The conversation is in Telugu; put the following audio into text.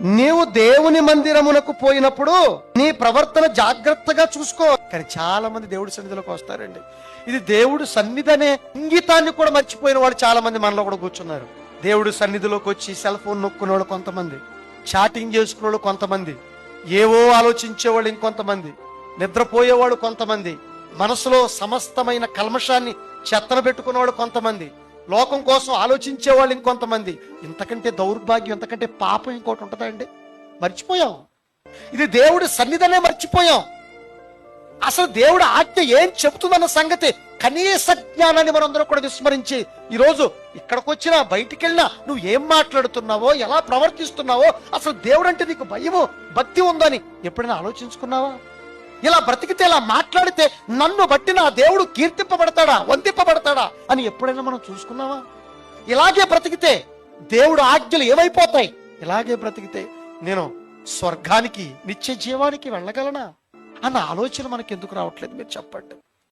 నీవు దేవుని మందిరమునకు పోయినప్పుడు నీ ప్రవర్తన జాగ్రత్తగా చూసుకో. కానీ చాలా మంది దేవుడి సన్నిధిలోకి వస్తారండి. ఇది దేవుడు సన్నిధి అనే ఇంగితాన్ని కూడా మర్చిపోయిన వాళ్ళు చాలా మంది మనలో కూడా కూర్చున్నారు. దేవుడు సన్నిధిలోకి వచ్చి సెల్ ఫోన్ నొక్కునే కొంతమంది. చాటింగ్ చేసుకునేవాడు కొంతమంది. ఏవో ఆలోచించేవాళ్ళు ఇంకొంతమంది. నిద్రపోయేవాడు కొంతమంది. మనసులో సమస్తమైన కల్మషాన్ని చెత్తన పెట్టుకునేవాడు కొంతమంది. లోకం కోసం ఆలోచించే వాళ్ళు ఇంకొంతమంది. ఇంతకంటే దౌర్భాగ్యం ఇంతకంటే పాపం ఇంకోటి ఉంటుందా అండి? మర్చిపోయాం. ఇది దేవుడి సన్నిధనే మర్చిపోయాం. అసలు దేవుడు ఆజ్ఞ ఏం చెబుతుందన్న సంగతి కనీస జ్ఞానాన్ని మనందరం కూడా విస్మరించి ఈరోజు ఇక్కడికి వచ్చినా బయటికి వెళ్ళినా నువ్వు ఏం మాట్లాడుతున్నావో ఎలా ప్రవర్తిస్తున్నావో అసలు దేవుడు అంటే నీకు భయము భక్తి ఉందని ఎప్పుడైనా ఆలోచించుకున్నావా? ఇలా బ్రతికితే ఇలా మాట్లాడితే నన్ను బట్టి నా దేవుడు కీర్తింపబడతాడా వందింపబడతాడా అని ఎప్పుడైనా మనం చూసుకున్నావా? ఇలాగే బ్రతికితే దేవుడు ఆజ్ఞలు ఏమైపోతాయి ఇలాగే బ్రతికితే నేను స్వర్గానికి నిత్య జీవానికి వెళ్ళగలనా? అన్న ఆలోచన మనకి ఎందుకు రావట్లేదు మీరు చెప్పండి.